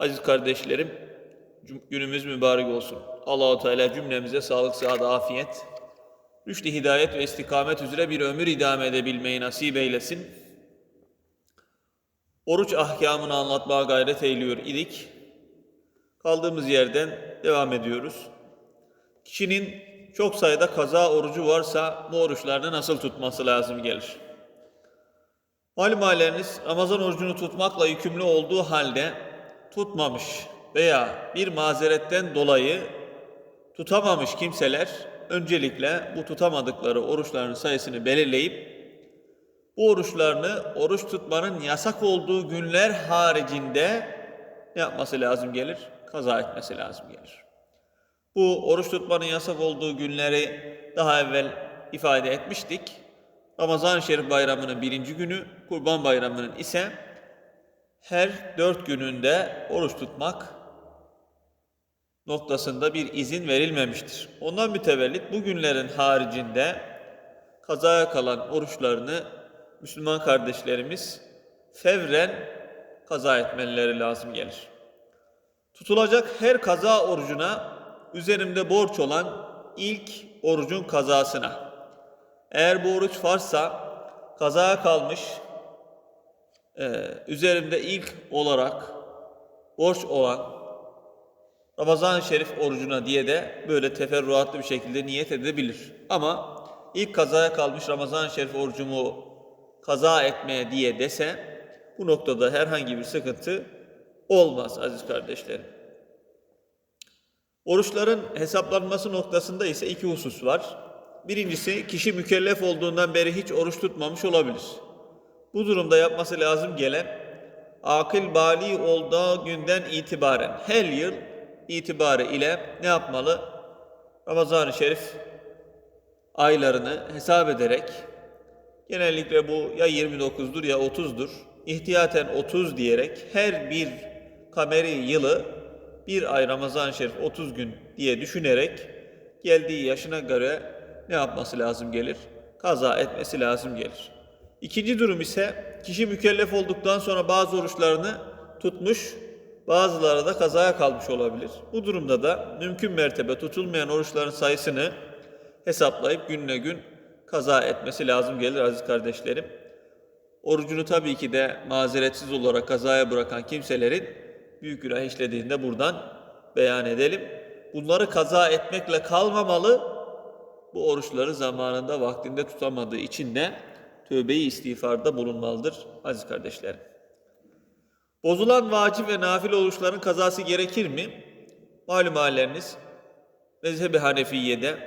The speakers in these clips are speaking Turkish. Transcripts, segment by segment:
Aziz kardeşlerim, günümüz mübarek olsun. Allahu Teala cümlemize sağlık, sıhhat, afiyet, rüştü hidayet ve istikamet üzere bir ömür idame edebilmeyi nasip eylesin. Oruç ahkamını anlatmaya gayret eyliyor idik. Kaldığımız yerden devam ediyoruz. Kişinin çok sayıda kaza orucu varsa bu oruçlarını nasıl tutması lazım gelir. Malum halleriniz Ramazan orucunu tutmakla yükümlü olduğu halde tutmamış veya bir mazeretten dolayı tutamamış kimseler öncelikle bu tutamadıkları oruçların sayısını belirleyip bu oruçlarını oruç tutmanın yasak olduğu günler haricinde ne yapması lazım gelir? Kaza etmesi lazım gelir. Bu oruç tutmanın yasak olduğu günleri daha evvel ifade etmiştik. Ramazan-ı Şerif bayramının birinci günü, Kurban bayramının ise her dört gününde oruç tutmak noktasında bir izin verilmemiştir. Ondan mütevellit bu günlerin haricinde kazaya kalan oruçlarını Müslüman kardeşlerimiz fevren kaza etmeleri lazım gelir. Tutulacak her kaza orucuna üzerimde borç olan ilk orucun kazasına. Eğer bu oruç farsa kazaya kalmış e, üzerimde ilk olarak borç olan Ramazan-ı Şerif orucuna diye de böyle teferruatlı bir şekilde niyet edebilir. Ama ilk kazaya kalmış Ramazan-ı Şerif orucumu kaza etmeye diye dese bu noktada herhangi bir sıkıntı olmaz aziz kardeşlerim. Oruçların hesaplanması noktasında ise iki husus var. Birincisi kişi mükellef olduğundan beri hiç oruç tutmamış olabilir. Bu durumda yapması lazım gelen akıl bali olduğu günden itibaren her yıl itibarı ile ne yapmalı? Ramazan-ı Şerif aylarını hesap ederek genellikle bu ya 29'dur ya 30'dur. İhtiyaten 30 diyerek her bir kameri yılı bir ay Ramazan-ı Şerif 30 gün diye düşünerek geldiği yaşına göre ne yapması lazım gelir? Kaza etmesi lazım gelir. İkinci durum ise kişi mükellef olduktan sonra bazı oruçlarını tutmuş, bazıları da kazaya kalmış olabilir. Bu durumda da mümkün mertebe tutulmayan oruçların sayısını hesaplayıp gününe gün kaza etmesi lazım gelir aziz kardeşlerim. Orucunu tabii ki de mazeretsiz olarak kazaya bırakan kimselerin büyük günah işlediğinde buradan beyan edelim. Bunları kaza etmekle kalmamalı, bu oruçları zamanında vaktinde tutamadığı için de tövbeyi istiğfarda bulunmalıdır aziz kardeşlerim. Bozulan vacip ve nafile oruçların kazası gerekir mi? Malum halleriniz mezhebi Hanefiye'de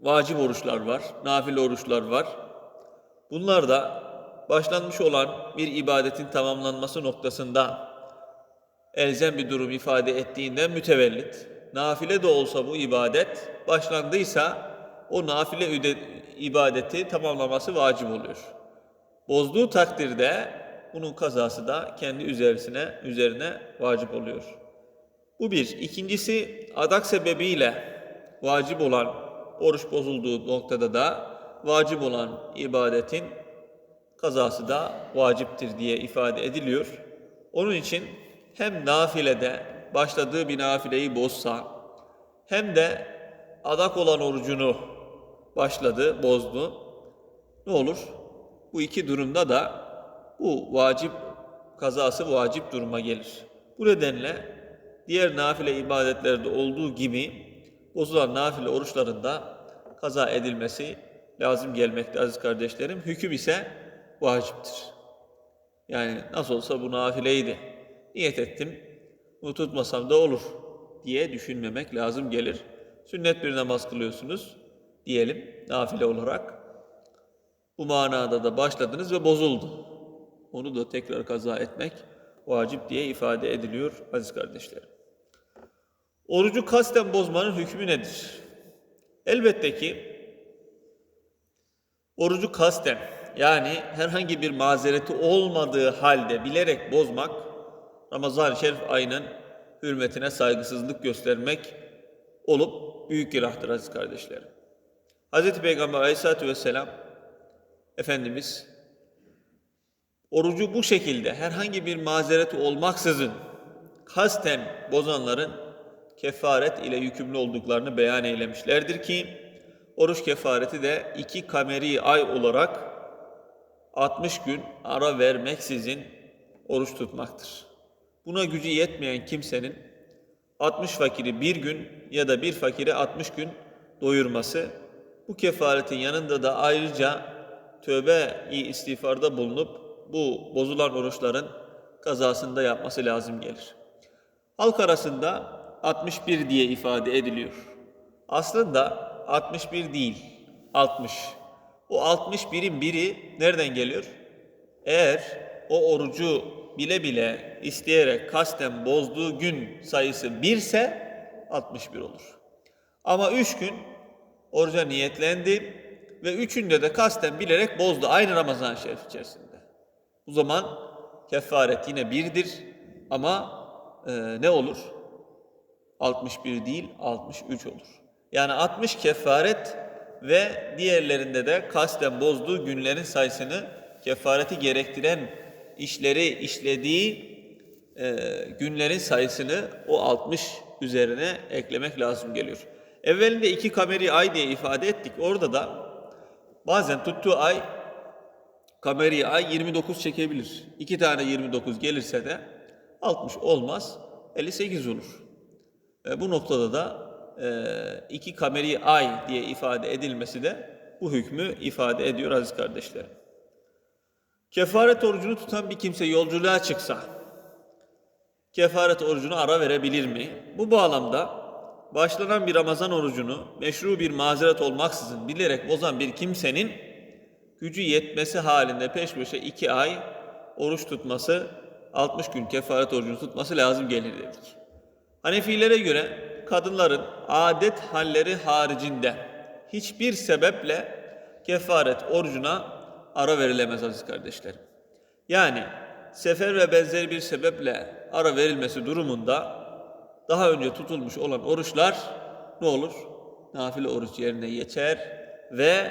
vacip oruçlar var, nafile oruçlar var. Bunlar da başlanmış olan bir ibadetin tamamlanması noktasında elzem bir durum ifade ettiğinden mütevellit. Nafile de olsa bu ibadet başlandıysa o nafile üde- ibadeti tamamlaması vacip oluyor. Bozduğu takdirde bunun kazası da kendi üzerine üzerine vacip oluyor. Bu bir. İkincisi adak sebebiyle vacip olan oruç bozulduğu noktada da vacip olan ibadetin kazası da vaciptir diye ifade ediliyor. Onun için hem nafilede başladığı bir nafileyi bozsa hem de adak olan orucunu başladı, bozdu. Ne olur? Bu iki durumda da bu vacip kazası vacip duruma gelir. Bu nedenle diğer nafile ibadetlerde olduğu gibi bozulan nafile oruçlarında kaza edilmesi lazım gelmekte aziz kardeşlerim. Hüküm ise vaciptir. Yani nasıl olsa bu nafileydi. Niyet ettim, bunu tutmasam da olur diye düşünmemek lazım gelir. Sünnet bir namaz kılıyorsunuz diyelim nafile olarak. Bu manada da başladınız ve bozuldu. Onu da tekrar kaza etmek vacip diye ifade ediliyor aziz kardeşlerim. Orucu kasten bozmanın hükmü nedir? Elbette ki orucu kasten yani herhangi bir mazereti olmadığı halde bilerek bozmak Ramazan-ı Şerif ayının hürmetine saygısızlık göstermek olup büyük günahtır aziz kardeşlerim. Hz. Peygamber aleyhissalatü vesselam Efendimiz orucu bu şekilde herhangi bir mazereti olmaksızın kasten bozanların kefaret ile yükümlü olduklarını beyan eylemişlerdir ki oruç kefareti de iki kameri ay olarak 60 gün ara vermeksizin oruç tutmaktır. Buna gücü yetmeyen kimsenin 60 fakiri bir gün ya da bir fakiri 60 gün doyurması bu kefaretin yanında da ayrıca tövbe-i istiğfarda bulunup bu bozulan oruçların kazasında yapması lazım gelir. Halk arasında 61 diye ifade ediliyor. Aslında 61 değil, 60. O 61'in biri nereden geliyor? Eğer o orucu bile bile isteyerek kasten bozduğu gün sayısı 1 ise 61 olur. Ama 3 gün oruca niyetlendi ve üçünde de kasten bilerek bozdu aynı Ramazan şerif içerisinde. Bu zaman kefaret yine birdir ama e, ne olur? 61 değil 63 olur. Yani 60 kefaret ve diğerlerinde de kasten bozduğu günlerin sayısını kefareti gerektiren işleri işlediği e, günlerin sayısını o 60 üzerine eklemek lazım geliyor. Evvelinde iki kameri ay diye ifade ettik. Orada da bazen tuttuğu ay kameri ay 29 çekebilir. İki tane 29 gelirse de 60 olmaz, 58 olur. E, bu noktada da e, iki kameri ay diye ifade edilmesi de bu hükmü ifade ediyor aziz kardeşlerim. Kefaret orucunu tutan bir kimse yolculuğa çıksa, kefaret orucunu ara verebilir mi? Bu bağlamda başlanan bir Ramazan orucunu meşru bir mazeret olmaksızın bilerek bozan bir kimsenin gücü yetmesi halinde peş peşe iki ay oruç tutması, 60 gün kefaret orucunu tutması lazım gelir dedik. Hanefilere göre kadınların adet halleri haricinde hiçbir sebeple kefaret orucuna ara verilemez aziz kardeşlerim. Yani sefer ve benzeri bir sebeple ara verilmesi durumunda daha önce tutulmuş olan oruçlar ne olur? Nafile oruç yerine geçer ve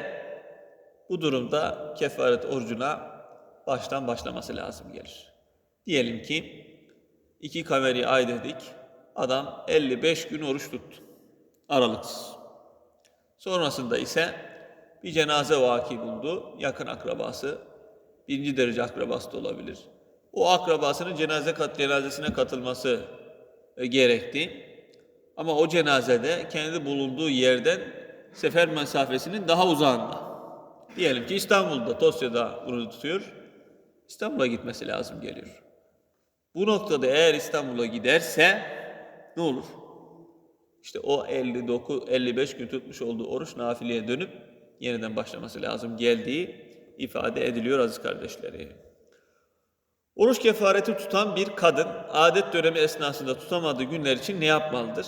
bu durumda kefaret orucuna baştan başlaması lazım gelir. Diyelim ki iki kameri ay dedik. Adam 55 gün oruç tuttu. Aralıksız. Sonrasında ise bir cenaze vaki buldu. Yakın akrabası, birinci derece akrabası da olabilir. O akrabasının cenaze kat cenazesine katılması e, gerekti. Ama o cenazede kendi bulunduğu yerden sefer mesafesinin daha uzağında. Diyelim ki İstanbul'da, Tosya'da bunu tutuyor. İstanbul'a gitmesi lazım geliyor. Bu noktada eğer İstanbul'a giderse ne olur? İşte o 59 55 gün tutmuş olduğu oruç nafileye dönüp yeniden başlaması lazım geldiği ifade ediliyor aziz kardeşleri. Oruç kefareti tutan bir kadın adet dönemi esnasında tutamadığı günler için ne yapmalıdır?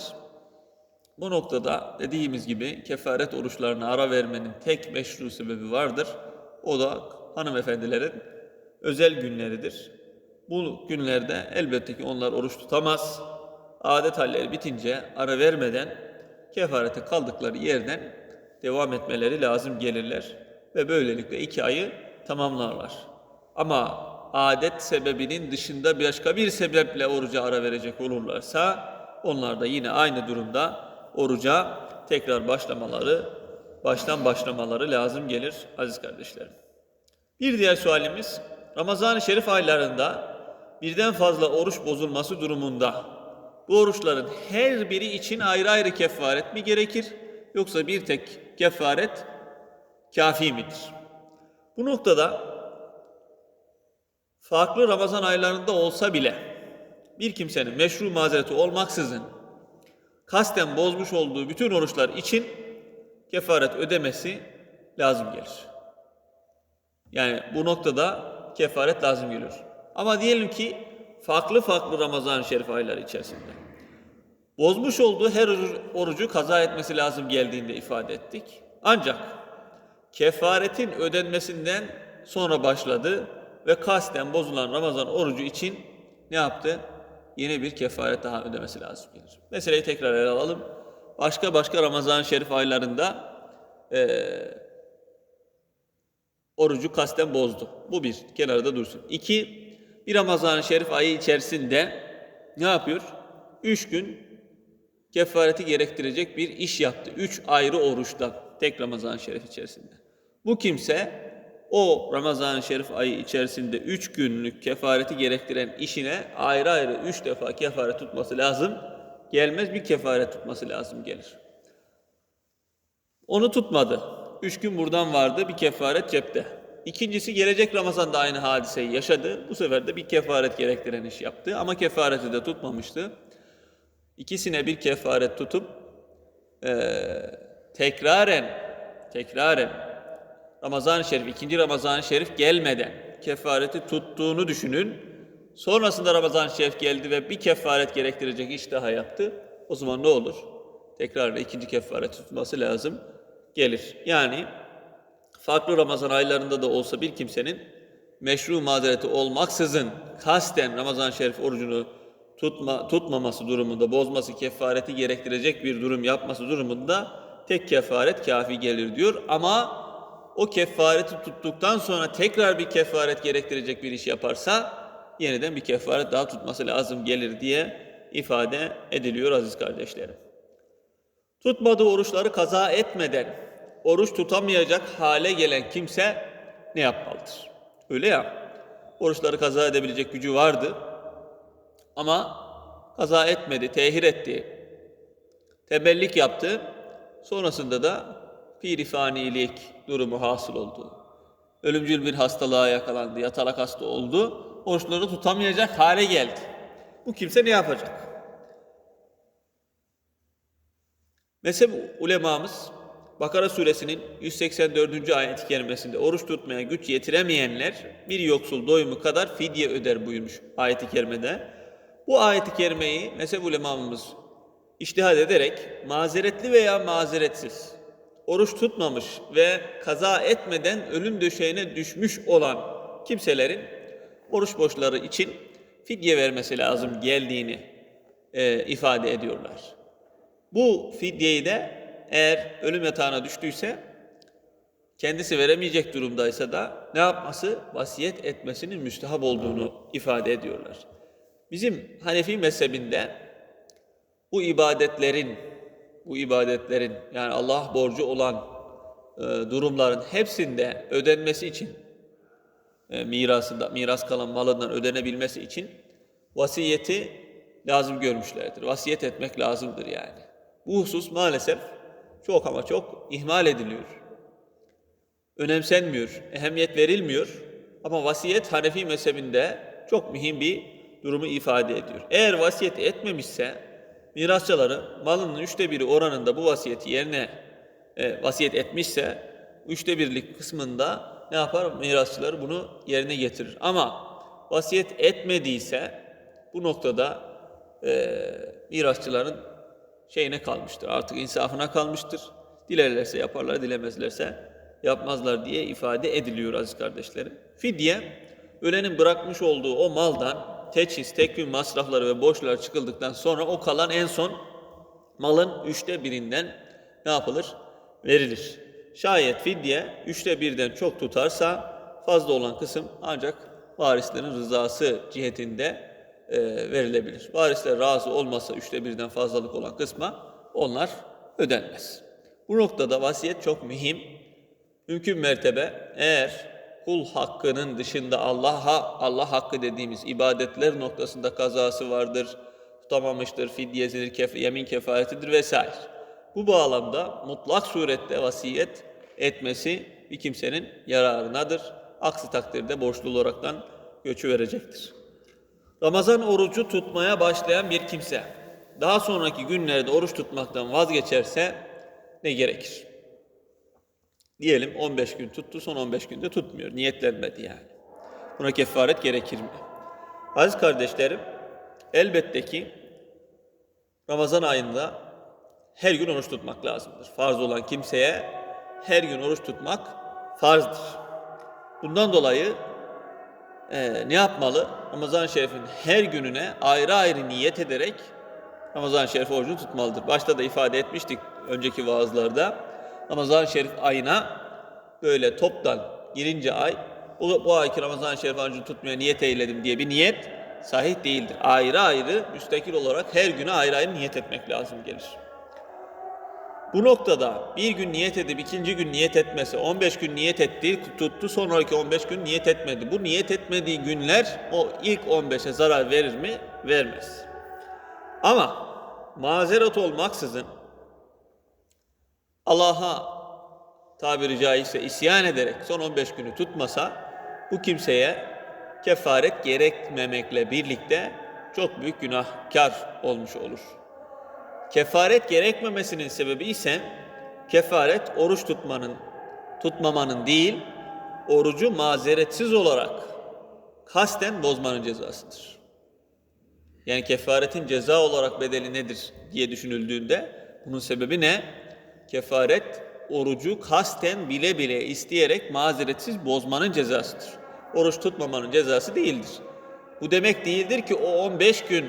Bu noktada dediğimiz gibi kefaret oruçlarına ara vermenin tek meşru sebebi vardır. O da hanımefendilerin özel günleridir. Bu günlerde elbette ki onlar oruç tutamaz. Adet halleri bitince ara vermeden kefarete kaldıkları yerden devam etmeleri lazım gelirler. Ve böylelikle iki ayı tamamlarlar. Ama adet sebebinin dışında başka bir sebeple oruca ara verecek olurlarsa onlar da yine aynı durumda oruca tekrar başlamaları, baştan başlamaları lazım gelir aziz kardeşlerim. Bir diğer sualimiz Ramazan-ı Şerif aylarında birden fazla oruç bozulması durumunda bu oruçların her biri için ayrı ayrı kefaret mi gerekir yoksa bir tek kefaret kafi midir? Bu noktada farklı Ramazan aylarında olsa bile bir kimsenin meşru mazereti olmaksızın kasten bozmuş olduğu bütün oruçlar için kefaret ödemesi lazım gelir. Yani bu noktada kefaret lazım gelir. Ama diyelim ki farklı farklı Ramazan-ı Şerif ayları içerisinde bozmuş olduğu her orucu kaza etmesi lazım geldiğinde ifade ettik. Ancak kefaretin ödenmesinden sonra başladı ve kasten bozulan Ramazan orucu için ne yaptı? Yeni bir kefaret daha ödemesi lazım gelir. Meseleyi tekrar ele alalım. Başka başka Ramazan-ı Şerif aylarında eee orucu kasten bozdu. Bu bir, kenarda dursun. İki, bir Ramazan-ı Şerif ayı içerisinde ne yapıyor? Üç gün kefareti gerektirecek bir iş yaptı. Üç ayrı oruçtan tek Ramazan-ı Şerif içerisinde. Bu kimse o Ramazan-ı Şerif ayı içerisinde üç günlük kefareti gerektiren işine ayrı ayrı üç defa kefaret tutması lazım. Gelmez bir kefaret tutması lazım gelir. Onu tutmadı. Üç gün buradan vardı bir kefaret cepte. İkincisi gelecek Ramazan'da aynı hadiseyi yaşadı. Bu sefer de bir kefaret gerektiren iş yaptı ama kefareti de tutmamıştı. İkisine bir kefaret tutup eee, tekraren tekraren Ramazan-ı Şerif, ikinci Ramazan-ı Şerif gelmeden kefareti tuttuğunu düşünün. Sonrasında Ramazan-ı Şerif geldi ve bir kefaret gerektirecek iş daha yaptı. O zaman ne olur? Tekrar ikinci kefaret tutması lazım. Gelir. Yani farklı Ramazan aylarında da olsa bir kimsenin meşru mazereti olmaksızın kasten Ramazan-ı Şerif orucunu tutma, tutmaması durumunda, bozması, kefareti gerektirecek bir durum yapması durumunda tek kefaret kafi gelir diyor. Ama o kefareti tuttuktan sonra tekrar bir kefaret gerektirecek bir iş yaparsa yeniden bir kefaret daha tutması lazım gelir diye ifade ediliyor aziz kardeşlerim. Tutmadığı oruçları kaza etmeden oruç tutamayacak hale gelen kimse ne yapmalıdır? Öyle ya, oruçları kaza edebilecek gücü vardı ama kaza etmedi, tehir etti, tembellik yaptı. Sonrasında da pirifanilik durumu hasıl oldu. Ölümcül bir hastalığa yakalandı, yatalak hasta oldu. Oruçları tutamayacak hale geldi. Bu kimse ne yapacak? Mezhep ulemamız Bakara suresinin 184. ayet-i kerimesinde oruç tutmaya güç yetiremeyenler bir yoksul doyumu kadar fidye öder buyurmuş ayet-i kerimede. Bu ayet-i kerimeyi mezhep ulemamız iştihad ederek mazeretli veya mazeretsiz oruç tutmamış ve kaza etmeden ölüm döşeğine düşmüş olan kimselerin oruç borçları için fidye vermesi lazım geldiğini e, ifade ediyorlar. Bu fidyeyi de eğer ölüm yatağına düştüyse kendisi veremeyecek durumdaysa da ne yapması? Vasiyet etmesinin müstehap olduğunu ifade ediyorlar. Bizim Hanefi mezhebinde bu ibadetlerin bu ibadetlerin yani Allah borcu olan e, durumların hepsinde ödenmesi için e, mirasında miras kalan malından ödenebilmesi için vasiyeti lazım görmüşlerdir. Vasiyet etmek lazımdır yani. Bu husus maalesef çok ama çok ihmal ediliyor. Önemsenmiyor, ehemmiyet verilmiyor. Ama vasiyet Hanefi mezhebinde çok mühim bir durumu ifade ediyor. Eğer vasiyet etmemişse mirasçıları malının üçte biri oranında bu vasiyeti yerine e, vasiyet etmişse üçte birlik kısmında ne yapar? Mirasçılar bunu yerine getirir. Ama vasiyet etmediyse bu noktada e, mirasçıların şeyine kalmıştır. Artık insafına kalmıştır. Dilerlerse yaparlar, dilemezlerse yapmazlar diye ifade ediliyor aziz kardeşlerim. Fidye, ölenin bırakmış olduğu o maldan teçhiz, tekvim masrafları ve borçlar çıkıldıktan sonra o kalan en son malın üçte birinden ne yapılır? Verilir. Şayet fidye üçte birden çok tutarsa fazla olan kısım ancak varislerin rızası cihetinde e, verilebilir. Varisler razı olmasa üçte birden fazlalık olan kısma onlar ödenmez. Bu noktada vasiyet çok mühim. Mümkün mertebe eğer kul hakkının dışında Allah'a Allah hakkı dediğimiz ibadetler noktasında kazası vardır, tutamamıştır, fidyesidir, kef yemin kefaretidir vesaire. Bu bağlamda mutlak surette vasiyet etmesi bir kimsenin yararınadır. Aksi takdirde borçlu olaraktan göçü verecektir. Ramazan orucu tutmaya başlayan bir kimse daha sonraki günlerde oruç tutmaktan vazgeçerse ne gerekir? Diyelim 15 gün tuttu, son 15 günde tutmuyor. Niyetlenmedi yani. Buna kefaret gerekir mi? Aziz kardeşlerim, elbette ki Ramazan ayında her gün oruç tutmak lazımdır. Farz olan kimseye her gün oruç tutmak farzdır. Bundan dolayı e, ne yapmalı? Ramazan-ı Şerif'in her gününe ayrı ayrı niyet ederek Ramazan-ı Şerif orucunu tutmalıdır. Başta da ifade etmiştik önceki vaazlarda. Ramazan-ı Şerif ayına böyle toptan girince ay bu, bu ayki Ramazan-ı Şerif orucunu tutmaya niyet eyledim diye bir niyet sahih değildir. Ayrı ayrı müstakil olarak her güne ayrı ayrı niyet etmek lazım gelir. Bu noktada bir gün niyet edip ikinci gün niyet etmesi, 15 gün niyet etti, tuttu, sonraki 15 gün niyet etmedi. Bu niyet etmediği günler o ilk 15'e zarar verir mi? Vermez. Ama mazeret olmaksızın Allah'a tabiri caizse isyan ederek son 15 günü tutmasa bu kimseye kefaret gerekmemekle birlikte çok büyük günahkar olmuş olur. Kefaret gerekmemesinin sebebi ise kefaret oruç tutmanın tutmamanın değil, orucu mazeretsiz olarak kasten bozmanın cezasıdır. Yani kefaretin ceza olarak bedeli nedir diye düşünüldüğünde bunun sebebi ne? Kefaret orucu kasten bile bile isteyerek mazeretsiz bozmanın cezasıdır. Oruç tutmamanın cezası değildir. Bu demek değildir ki o 15 gün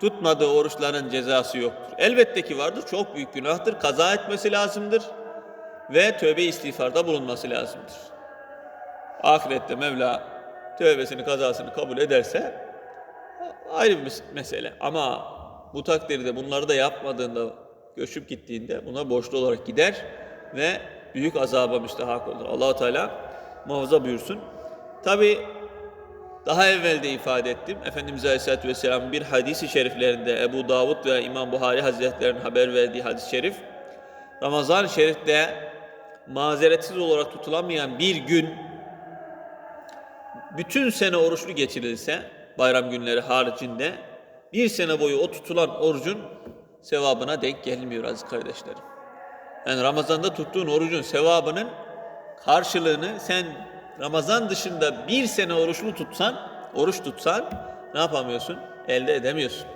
tutmadığı oruçların cezası yoktur. Elbette ki vardır. Çok büyük günahtır. Kaza etmesi lazımdır. Ve tövbe istiğfarda bulunması lazımdır. Ahirette Mevla tövbesini kazasını kabul ederse ayrı bir mes- mesele. Ama bu takdirde bunları da yapmadığında, göçüp gittiğinde buna borçlu olarak gider ve büyük azaba müstehak olur. allah Teala muhafaza buyursun. Tabi daha evvel de ifade ettim. Efendimiz Aleyhisselatü Vesselam'ın bir hadisi şeriflerinde Ebu Davud ve İmam Buhari Hazretleri'nin haber verdiği hadis-i şerif Ramazan-ı Şerif'te mazeretsiz olarak tutulamayan bir gün bütün sene oruçlu geçirilse bayram günleri haricinde bir sene boyu o tutulan orucun sevabına denk gelmiyor aziz kardeşlerim. Yani Ramazan'da tuttuğun orucun sevabının karşılığını sen Ramazan dışında bir sene oruçlu tutsan, oruç tutsan ne yapamıyorsun? Elde edemiyorsun.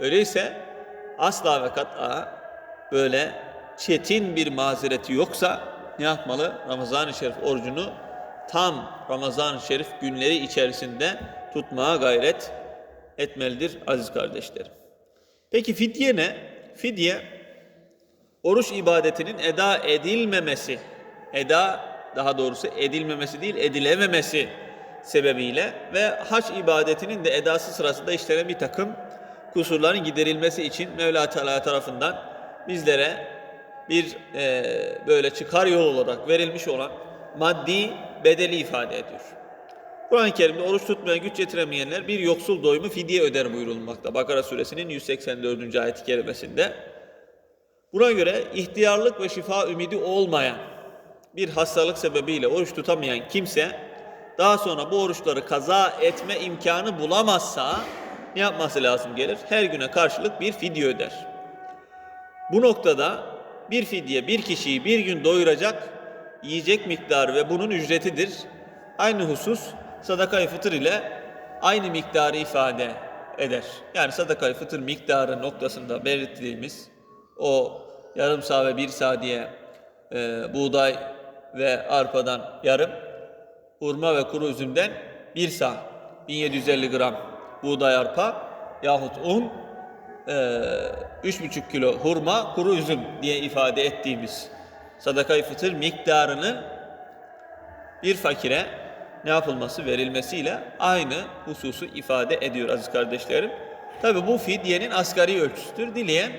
Öyleyse asla ve kat'a böyle çetin bir mazereti yoksa ne yapmalı? Ramazan-ı Şerif orucunu tam Ramazan-ı Şerif günleri içerisinde tutmaya gayret etmelidir aziz kardeşlerim. Peki fidye ne? Fidye oruç ibadetinin eda edilmemesi, eda daha doğrusu edilmemesi değil edilememesi sebebiyle ve hac ibadetinin de edası sırasında işlenen bir takım kusurların giderilmesi için Mevla Teala tarafından bizlere bir e, böyle çıkar yol olarak verilmiş olan maddi bedeli ifade ediyor. Kur'an-ı Kerim'de oruç tutmaya güç yetiremeyenler bir yoksul doyumu fidye öder buyurulmakta. Bakara suresinin 184. ayet-i kerimesinde. Buna göre ihtiyarlık ve şifa ümidi olmayan bir hastalık sebebiyle oruç tutamayan kimse daha sonra bu oruçları kaza etme imkanı bulamazsa ne yapması lazım gelir? Her güne karşılık bir fidye öder. Bu noktada bir fidye bir kişiyi bir gün doyuracak yiyecek miktarı ve bunun ücretidir. Aynı husus sadaka-i fıtır ile aynı miktarı ifade eder. Yani sadaka-i fıtır miktarı noktasında belirttiğimiz o yarım sağ ve bir sağ diye e, buğday ve arpadan yarım, hurma ve kuru üzümden bir sağ, 1750 gram buğday arpa yahut un, e, 3,5 kilo hurma, kuru üzüm diye ifade ettiğimiz sadaka-i fıtır miktarını bir fakire ne yapılması, verilmesiyle aynı hususu ifade ediyor aziz kardeşlerim. Tabi bu fidyenin asgari ölçüsüdür. Dileyen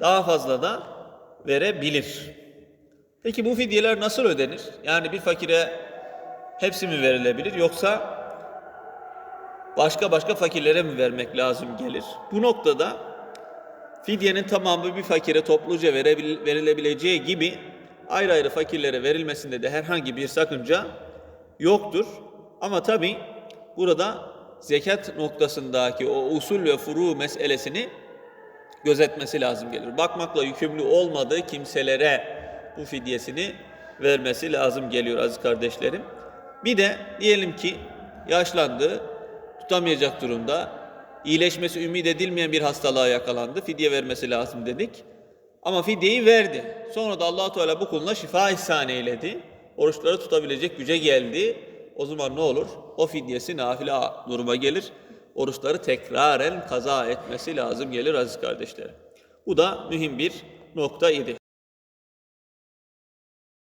daha fazla da verebilir. Peki bu fidyeler nasıl ödenir? Yani bir fakire hepsi mi verilebilir yoksa başka başka fakirlere mi vermek lazım gelir? Bu noktada fidyenin tamamı bir fakire topluca verilebileceği gibi ayrı ayrı fakirlere verilmesinde de herhangi bir sakınca yoktur. Ama tabi burada zekat noktasındaki o usul ve furu meselesini gözetmesi lazım gelir. Bakmakla yükümlü olmadığı kimselere bu fidyesini vermesi lazım geliyor aziz kardeşlerim. Bir de diyelim ki yaşlandı, tutamayacak durumda, iyileşmesi ümit edilmeyen bir hastalığa yakalandı, fidye vermesi lazım dedik. Ama fidyeyi verdi. Sonra da allah Teala bu kuluna şifa ihsan eyledi. Oruçları tutabilecek güce geldi. O zaman ne olur? O fidyesi nafile duruma gelir. Oruçları tekraren kaza etmesi lazım gelir aziz kardeşlerim. Bu da mühim bir nokta idi.